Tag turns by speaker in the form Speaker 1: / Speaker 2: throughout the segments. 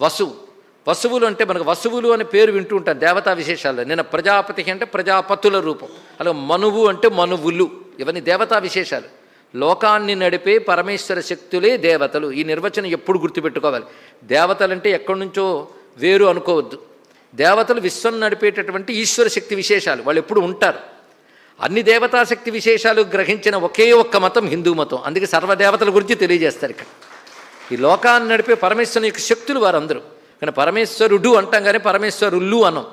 Speaker 1: వసువు. వసువులు అంటే మనకు వసువులు అనే పేరు వింటూ ఉంటాం దేవతా విశేషాల్లో నిన్న ప్రజాపతి అంటే ప్రజాపతుల రూపం. అలాగే మనువు అంటే మనువులు. ఇవన్నీ దేవతా విశేషాలు. లోకాన్ని నడిపే పరమేశ్వర శక్తులే దేవతలు. ఈ నిర్వచనం ఎప్పుడు గుర్తుపెట్టుకోవాలి. దేవతలంటే ఎక్కడి నుంచో వేరు అనుకోవద్దు. దేవతలు విశ్వం నడిపేటటువంటి ఈశ్వర శక్తి విశేషాలు. వాళ్ళు ఎప్పుడు ఉంటారు. అన్ని దేవతాశక్తి విశేషాలు గ్రహించిన ఒకే ఒక్క మతం హిందూ మతం. అందుకే సర్వదేవతల గురించి తెలియజేస్తారు ఇక్కడ. ఈ లోకాన్ని నడిపే పరమేశ్వరుని యొక్క శక్తులు వారందరూ. కానీ పరమేశ్వరుడు అంటాం కానీ పరమేశ్వరులు అనం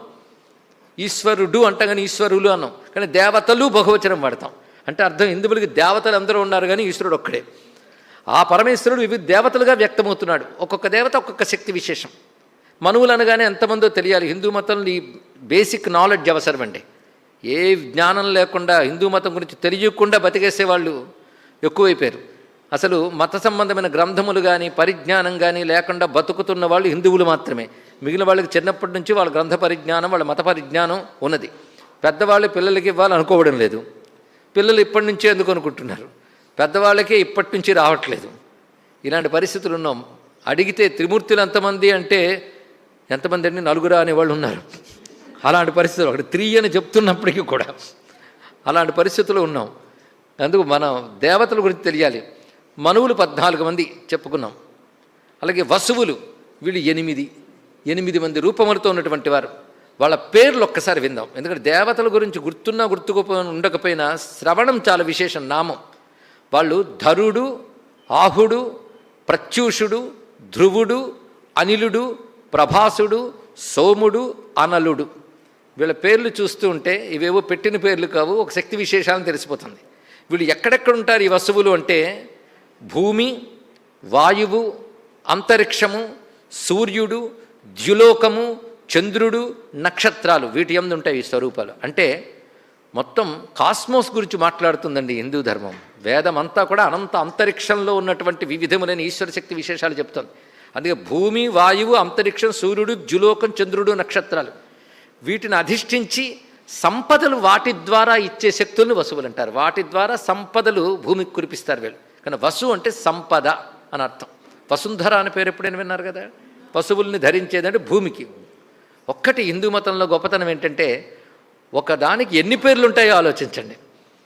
Speaker 1: ఈశ్వరుడు అంటాం కానీ ఈశ్వరులు అనం కానీ దేవతలు బహువచనం వాడతాం. అంటే అర్థం హిందువులకి దేవతలు అందరూ ఉన్నారు కానీ ఈశ్వరుడు ఒక్కడే. ఆ పరమేశ్వరుడు వివిధ దేవతలుగా వ్యక్తమవుతున్నాడు. ఒక్కొక్క దేవత ఒక్కొక్క శక్తి విశేషం. మనువులు అనగానే ఎంతమందో తెలియాలి. హిందూ మతంలో ఈ బేసిక్ నాలెడ్జ్ అవసరం అండి. ఏ జ్ఞానం లేకుండా హిందూ మతం గురించి తెలియకుండా బతికేసే వాళ్ళు ఎక్కువైపోయారు. అసలు మత సంబంధమైన గ్రంథములు కానీ పరిజ్ఞానం కానీ లేకుండా బతుకుతున్న వాళ్ళు హిందువులు మాత్రమే. మిగిలిన వాళ్ళకి చిన్నప్పటి నుంచి వాళ్ళ గ్రంథ పరిజ్ఞానం వాళ్ళ మత పరిజ్ఞానం ఉన్నది. పెద్దవాళ్ళు పిల్లలకి ఇవ్వాలనుకోవడం లేదు. పిల్లలు ఇప్పటి నుంచే ఎందుకు అనుకుంటున్నారు? పెద్దవాళ్ళకే ఇప్పటి నుంచి రావట్లేదు. ఇలాంటి పరిస్థితులు ఉన్నాం. అడిగితే త్రిమూర్తులు ఎంతమంది అంటే ఎంతమంది అండి? నలుగురా అనేవాళ్ళు ఉన్నారు. అలాంటి పరిస్థితులు అక్కడ త్రీ అని చెప్తున్నప్పటికీ కూడా అలాంటి పరిస్థితులు ఉన్నాం. అందుకు మనం దేవతల గురించి తెలియాలి. మనువులు పద్నాలుగు మంది చెప్పుకున్నాం. అలాగే వసువులు వీళ్ళు ఎనిమిది ఎనిమిది మంది రూపములతో ఉన్నటువంటి వారు. వాళ్ళ పేర్లు ఒక్కసారి విందాం. ఎందుకంటే దేవతల గురించి గుర్తున్నా గుర్తుకోపో ఉండకపోయినా శ్రవణం చాలా విశేషం నామం. వాళ్ళు ధరుడు ఆహుడు ప్రత్యూషుడు ధ్రువుడు అనిలుడు ప్రభాసుడు సోముడు అనలుడు. వీళ్ళ పేర్లు చూస్తూ ఉంటే ఇవేవో పెట్టిన పేర్లు కావు ఒక శక్తి విశేషాలను తెలిసిపోతుంది. వీళ్ళు ఎక్కడెక్కడ ఉంటారు ఈ వస్తువులు అంటే భూమి వాయువు అంతరిక్షము సూర్యుడు ద్యులోకము చంద్రుడు నక్షత్రాలు వీటి ఎందు ఉంటాయి ఈ స్వరూపాలు. అంటే మొత్తం కాస్మోస్ గురించి మాట్లాడుతుందండి హిందూ ధర్మం. వేదం అంతా కూడా అనంత అంతరిక్షంలో ఉన్నటువంటి వివిధములైన ఈశ్వర శక్తి విశేషాలు చెప్తుంది అందుకే భూమి వాయువు అంతరిక్షం సూర్యుడు ద్యులోకం చంద్రుడు నక్షత్రాలు వీటిని అధిష్ఠించి సంపదలు వాటి ద్వారా ఇచ్చే శక్తులను వసువులు అంటారు వాటి ద్వారా సంపదలు భూమికి కురిపిస్తారు వీళ్ళు. కానీ వసు అంటే సంపద అని అర్థం. వసుంధర అనే పేరు ఎప్పుడైనా విన్నారు కదా? పశువుల్ని ధరించేదంటే భూమికి. ఒక్కటి హిందూ మతంలో గొప్పతనం ఏంటంటే ఒకదానికి ఎన్ని పేర్లు ఉంటాయో ఆలోచించండి.